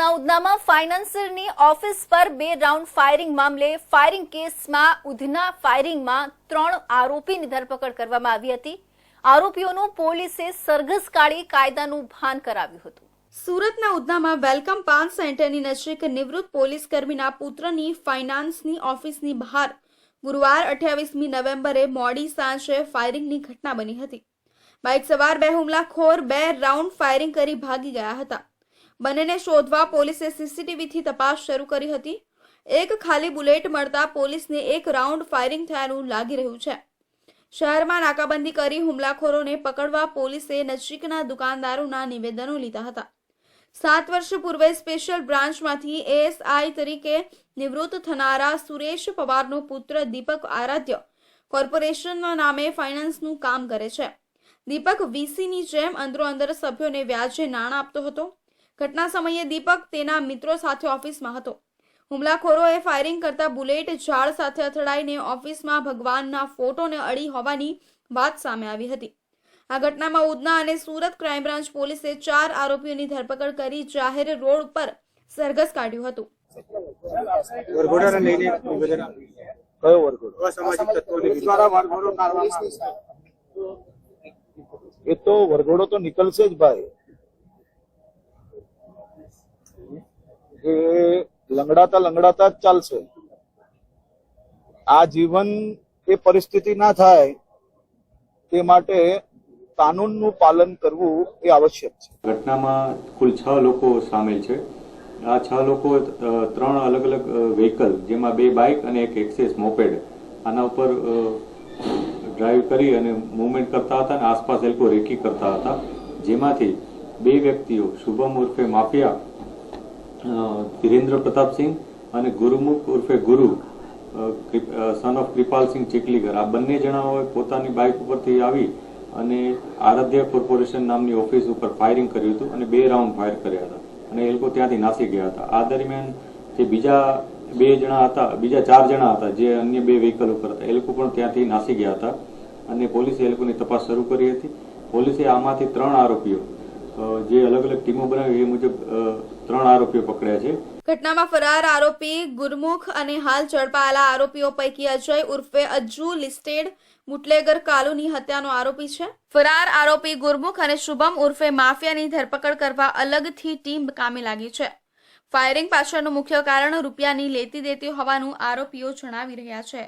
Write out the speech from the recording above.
સુરતના ઉધનામાં ફાઇનાન્સરની ઓફિસ પર બે રાઉન્ડ ફાયરિંગ મામલે ફાયરિંગ કેસમાં ઉધના ફાયરિંગમાં ત્રણ આરોપીની ધરપકડ કરવામાં આવી હતી. આરોપીઓનું પોલીસે સરઘસ કાઢી કાયદાનું ભાન કરાવ્યું હતું. સુરતના ઉધનામાં વેલકમ પાન સેન્ટરની નજીક નિવૃત્ત પોલીસ કર્મીના પુત્રની ફાઇનાન્સની ઓફિસની બહાર ગુરુવાર અઠ્યાવીસમી નવેમ્બરે મોડી સાંજે ફાયરિંગની ઘટના બની હતી. બાઇક સવાર બે હુમલાખોર બે રાઉન્ડ ફાયરિંગ કરી ભાગી ગયા હતા. બંનેને શોધવા પોલીસે સીસીટીવીથી તપાસ શરૂ કરી હતી. એક ખાલી બુલેટ મળતા પોલીસને એક રાઉન્ડ ફાયરિંગ થયાનું લાગી રહ્યું છે. શહેરમાં નાકાબંધી કરી હુમલાખોરોને પકડવા પોલીસે નજીકના દુકાનદારોના નિવેદનો લીધા હતા. સાત વર્ષ પૂર્વે સ્પેશિયલ બ્રાન્ચમાંથી એએસઆઈ તરીકે નિવૃત્ત થનારા સુરેશ પવારનો પુત્ર દીપક આરાધ્ય કોર્પોરેશનના નામે ફાઇનાન્સનું કામ કરે છે. દીપક વીસીની જેમ અંદરો અંદર સભ્યોને વ્યાજે નાણાં આપતો હતો. ઘટના સમયે દીપક તેના મિત્રો સાથે ઓફિસમાં હતો. હુમલાખોરોએ ફાયરિંગ કરતા બુલેટ ઝાડ સાથે અથડાઈને ઓફિસમાં ભગવાનના ફોટોને અડી હોવાની વાત સામે આવી હતી. આ ઘટનામાં ઉધના અને સુરત ક્રાઇમ બ્રાન્ચ પોલીસે ચાર આરોપીઓની ધરપકડ કરી જાહેર રોડ પર સરઘસ કાઢ્યું હતું. કયો અસામાજિક તત્વોને દ્વારા એ તો વરઘોડો તો નીકળશે જ ભાઈ. એ લંગડાતા લંગડાતા જ ચાલશે. આ જીવન એ પરિસ્થિતિ ના થાય તે માટે કાનૂનનું પાલન કરવું એ આવશ્યક છે. ઘટનામાં કુલ છ લોકો સામેલ છે. આ છ લોકો ત્રણ અલગ અલગ વ્હીકલ જેમાં બે બાઇક અને એક એક્સેસ મોપેડ આના ઉપર ડ્રાઈવ કરી અને મૂવમેન્ટ કરતા હતા અને આસપાસ એ લોકો રેકી કરતા હતા. જેમાંથી બે વ્યક્તિઓ શુભમ ઉર્ફે માફિયા ધીરેન્દ્ર પ્રતાપસિંહ અને ગુરુમુખ ઉર્ફે ગુરુ સન ઓફ કૃપાલસિંહ ચીકલીગર. આ બંને જણાઓએ પોતાની બાઇક ઉપરથી આવી અને આરાધ્ય કોર્પોરેશન નામની ઓફિસ ઉપર ફાયરિંગ કર્યું હતું અને બે રાઉન્ડ ફાયર કર્યા હતા. અને એ લોકો ત્યાંથી નાસી ગયા હતા. આ દરમિયાન જે બીજા બે જણા હતા, બીજા ચાર જણા હતા, જે અન્ય બે વ્હીકલ ઉપર હતા, એ લોકો પણ ત્યાંથી નાસી ગયા હતા અને પોલીસે એ લોકોની તપાસ શરૂ કરી હતી. પોલીસે આમાંથી ત્રણ આરોપીઓ જે અલગ અલગ ટીમો બનાવી, એ મુજબ ત્રણ આરોપીઓ પકડ્યા છે. ઘટનામાં ફરાર આરોપી ગુરમુખ અને હાલ ઝડપાયેલા આરોપીઓ પૈકી અજય ઉર્ફે અજ્જુ લિસ્ટેડ મુટલેગર કાલુની હત્યાનો આરોપી છે. ફરાર આરોપી ગુરમુખ અને શુભમ ઉર્ફે માફિયાની ધરપકડ કરવા અલગથી ટીમ કામે લાગી છે. ફાયરિંગ પાછળનું મુખ્ય કારણ રૂપિયાની લેતી દેતી હોવાનું આરોપીઓ જણાવી રહ્યા છે.